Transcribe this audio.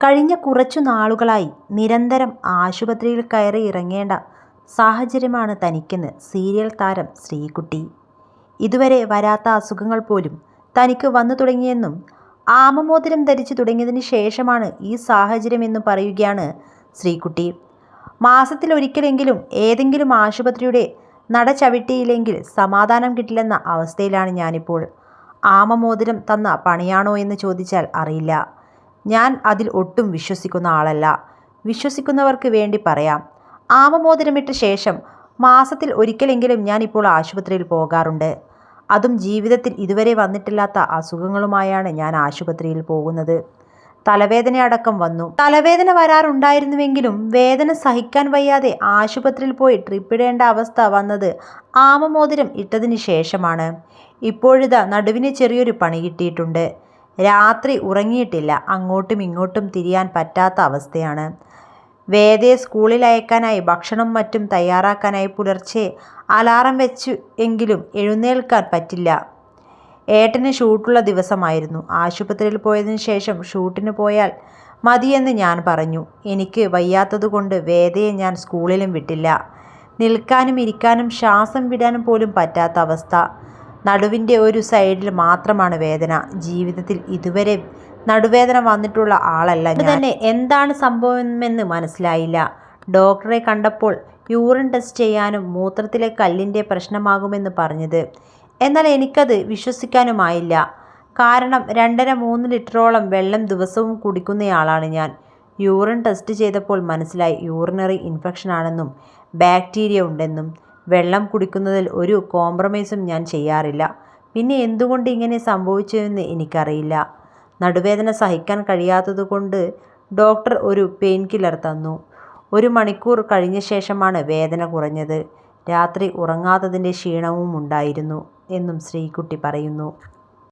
കഴിഞ്ഞ കുറച്ചു നാളുകളായി നിരന്തരം ആശുപത്രിയിൽ കയറി ഇറങ്ങേണ്ട സാഹചര്യമാണ് തനിക്കെന്ന് സീരിയൽ താരം ശ്രീകുട്ടി. ഇതുവരെ വരാത്ത അസുഖങ്ങൾ പോലും തനിക്ക് വന്നു തുടങ്ങിയെന്നും ആമമോതിരം ധരിച്ചു തുടങ്ങിയതിന് ശേഷമാണ് ഈ സാഹചര്യമെന്ന് പറയുകയാണ് ശ്രീകുട്ടി. മാസത്തിലൊരിക്കലെങ്കിലും ഏതെങ്കിലും ആശുപത്രിയുടെ നട ചവിട്ടിയില്ലെങ്കിൽ സമാധാനം കിട്ടില്ലെന്ന അവസ്ഥയിലാണ് ഞാനിപ്പോൾ. ആമമോതിരം തന്ന പണിയാണോ എന്ന് ചോദിച്ചാൽ അറിയില്ല. ഞാൻ അതിൽ ഒട്ടും വിശ്വസിക്കുന്ന ആളല്ല. വിശ്വസിക്കുന്നവർക്ക് വേണ്ടി പറയാം. ആമമോദനമിട്ട ശേഷം മാസത്തിൽ ഒരിക്കലെങ്കിലും ഞാൻ ഇപ്പോൾ ആശുപത്രിയിൽ പോകാറുണ്ട്. അതും ജീവിതത്തിൽ ഇതുവരെ വന്നിട്ടില്ലാത്ത അസുഖങ്ങളുമായാണ് ഞാൻ ആശുപത്രിയിൽ പോകുന്നത്. തലവേദന അടക്കം വന്നു. തലവേദന വരാറുണ്ടായിരുന്നുവെങ്കിലും വേദന സഹിക്കാൻ വയ്യാതെ ആശുപത്രിയിൽ പോയി ട്രിപ്പിടേണ്ട അവസ്ഥ വന്നത് ആമമോതിരം ഇട്ടതിന് ശേഷമാണ്. ഇപ്പോഴിതാ നടുവിന് ചെറിയൊരു പണി കിട്ടിയിട്ടുണ്ട്. രാത്രി ഉറങ്ങിയിട്ടില്ല. അങ്ങോട്ടും ഇങ്ങോട്ടും തിരിയാൻ പറ്റാത്ത അവസ്ഥയാണ്. വേദയെ സ്കൂളിൽ അയക്കാനായി ഭക്ഷണം മറ്റും തയ്യാറാക്കാനായി പുലർച്ചെ അലാറം വെച്ചു എങ്കിലും എഴുന്നേൽക്കാൻ പറ്റില്ല. ഏട്ടന് ഷൂട്ടുള്ള ദിവസമായിരുന്നു. ആശുപത്രിയിൽ പോയതിനു ശേഷം ഷൂട്ടിന് പോയാൽ മതിയെന്ന് ഞാൻ പറഞ്ഞു. എനിക്ക് വയ്യാത്തതുകൊണ്ട് വേദയെ ഞാൻ സ്കൂളിലും വിട്ടില്ല. നിൽക്കാനും ഇരിക്കാനും ശ്വാസം വിടാനും പോലും പറ്റാത്ത അവസ്ഥ. നടുവിന്റെ ഒരു സൈഡിൽ മാത്രമാണ് വേദന. ജീവിതത്തിൽ ഇതുവരെ നടുവേദന വന്നിട്ടുള്ള ആളല്ല തന്നെ എന്താണ് സംഭവമെന്ന് മനസ്സിലായില്ല. ഡോക്ടറെ കണ്ടപ്പോൾ യൂറിൻ ടെസ്റ്റ് ചെയ്യാനും മൂത്രത്തിലെ കല്ലിന്റെ പ്രശ്നമാകുമെന്ന് പറഞ്ഞത്. എന്നാൽ എനിക്കത് വിശ്വസിക്കാനുമായില്ല. കാരണം രണ്ടര മൂന്ന് ലിറ്ററോളം വെള്ളം ദിവസവും കുടിക്കുന്നയാളാണ് ഞാൻ. യൂറിൻ ടെസ്റ്റ് ചെയ്തപ്പോൾ മനസ്സിലായി യൂറിനറി ഇൻഫെക്ഷൻ ആണെന്നും ബാക്ടീരിയ ഉണ്ടെന്നും. വെള്ളം കുടിക്കുന്നതിൽ ഒരു കോംപ്രമൈസും ഞാൻ ചെയ്യാറില്ല. പിന്നെ എന്തുകൊണ്ട് ഇങ്ങനെ സംഭവിച്ചുവെന്ന് എനിക്കറിയില്ല. നടുവേദന സഹിക്കാൻ കഴിയാത്തതുകൊണ്ട് ഡോക്ടർ ഒരു പെയിൻ കില്ലർ തന്നു. ഒരു മണിക്കൂർ കഴിഞ്ഞ ശേഷമാണ് വേദന കുറഞ്ഞത്. രാത്രി ഉറങ്ങാത്തതിന്റെ ക്ഷീണവും ഉണ്ടായിരുന്നു എന്നും ശ്രീകുട്ടി പറയുന്നു.